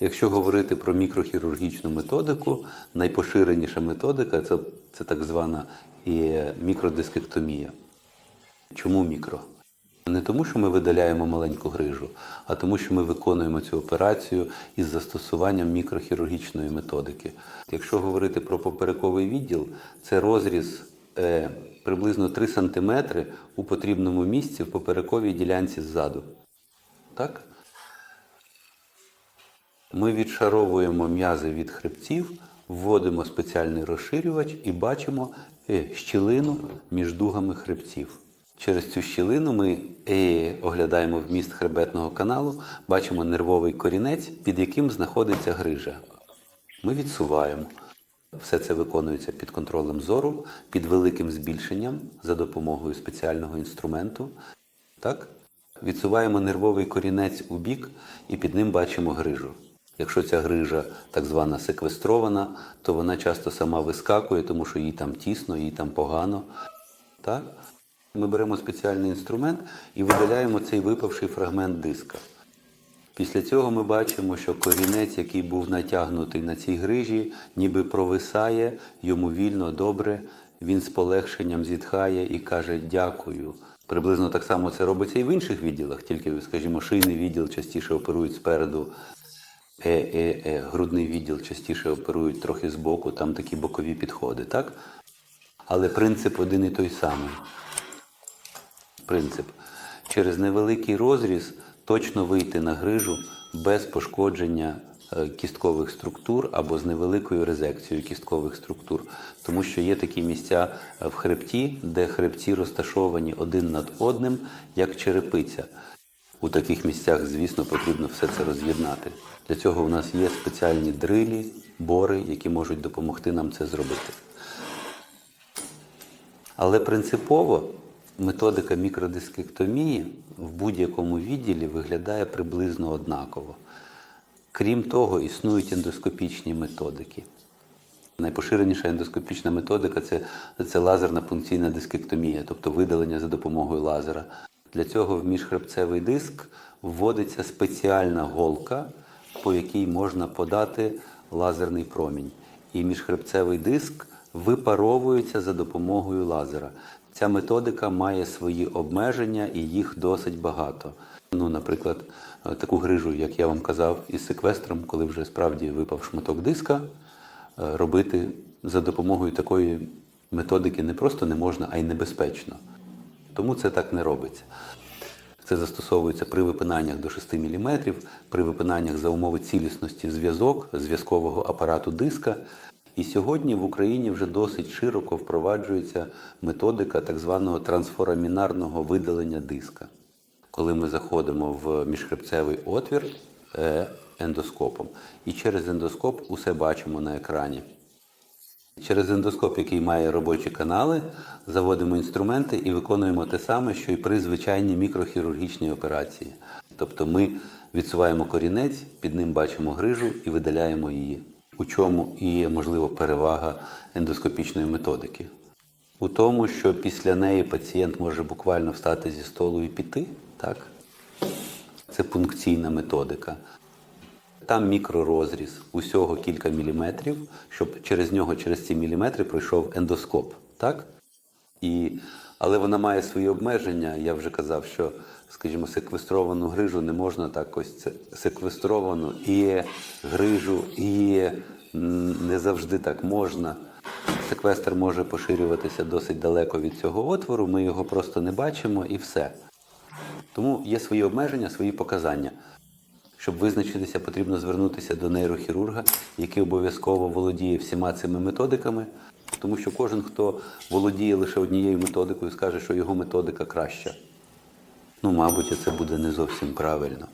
Якщо говорити про мікрохірургічну методику, найпоширеніша методика це, це так звана мікродискектомія. Чому мікро? Не тому, що ми видаляємо маленьку грижу, а тому, що ми виконуємо цю операцію із застосуванням мікрохірургічної методики. Якщо говорити про поперековий відділ, це розріз е, приблизно 3 см у потрібному місці в поперековій ділянці ззаду. Так? Ми відшаровуємо м'язи від хребців, вводимо спеціальний розширювач і бачимо е, щілину між дугами хребців. Через цю щілину ми е, оглядаємо вміст хребетного каналу, бачимо нервовий корінець, під яким знаходиться грижа. Ми відсуваємо. Все це виконується під контролем зору, під великим збільшенням за допомогою спеціального інструменту. Так? Відсуваємо нервовий корінець у бік і під ним бачимо грижу. Якщо ця грижа так звана секвестрована, то вона часто сама вискакує, тому що їй там тісно, їй там погано. Так? Ми беремо спеціальний інструмент і видаляємо цей випавший фрагмент диска. Після цього ми бачимо, що корінець, який був натягнутий на цій грижі, ніби провисає, йому вільно, добре. Він з полегшенням зітхає і каже дякую. Приблизно так само це робиться і в інших відділах, тільки, скажімо, шийний відділ частіше оперують спереду, е, е, е, грудний відділ частіше оперують трохи збоку, там такі бокові підходи, так? Але принцип один і той самий принцип. Через невеликий розріз точно вийти на грижу без пошкодження е, кісткових структур або з невеликою резекцією кісткових структур. Тому що є такі місця е, в хребті, де хребці розташовані один над одним, як черепиця. У таких місцях, звісно, потрібно все це роз'єднати. Для цього у нас є спеціальні дрилі, бори, які можуть допомогти нам це зробити. Але принципово методика мікродискектомії в будь-якому відділі виглядає приблизно однаково. Крім того, існують ендоскопічні методики. Найпоширеніша ендоскопічна методика це, це лазерна пункційна дискектомія, тобто видалення за допомогою лазера. Для цього в міжхребцевий диск вводиться спеціальна голка, по якій можна подати лазерний промінь. І міжхребцевий диск випаровується за допомогою лазера. Ця методика має свої обмеження і їх досить багато. Ну, наприклад, е, таку грижу, як я вам казав, із секвестром, коли вже справді випав шматок диска, е, робити за допомогою такої методики не просто не можна, а й небезпечно. Тому це так не робиться. Це застосовується при випинаннях до 6 мм, при випинаннях за умови цілісності зв'язок зв'язкового апарату диска. І сьогодні в Україні вже досить широко впроваджується методика так званого трансфорамінарного видалення диска. Коли ми заходимо в міжхребцевий отвір е, ендоскопом, і через ендоскоп усе бачимо на екрані. Через ендоскоп, який має робочі канали, заводимо інструменти і виконуємо те саме, що і при звичайній мікрохірургічній операції. Тобто ми відсуваємо корінець, під ним бачимо грижу і видаляємо її. У чому і є, можливо, перевага ендоскопічної методики? У тому, що після неї пацієнт може буквально встати зі столу і піти, так? Це пункційна методика. Там мікророзріз, усього кілька міліметрів, щоб через нього, через ці міліметри пройшов ендоскоп. Так? І, але вона має свої обмеження. Я вже казав, що, скажімо, секвестровану грижу не можна так ось це секвестровану і грижу, і не завжди так можна. Секвестр може поширюватися досить далеко від цього отвору, ми його просто не бачимо і все. Тому є свої обмеження, свої показання. Щоб визначитися, потрібно звернутися до нейрохірурга, який обов'язково володіє всіма цими методиками, тому що кожен, хто володіє лише однією методикою, скаже, що його методика краща. Ну, мабуть, це буде не зовсім правильно.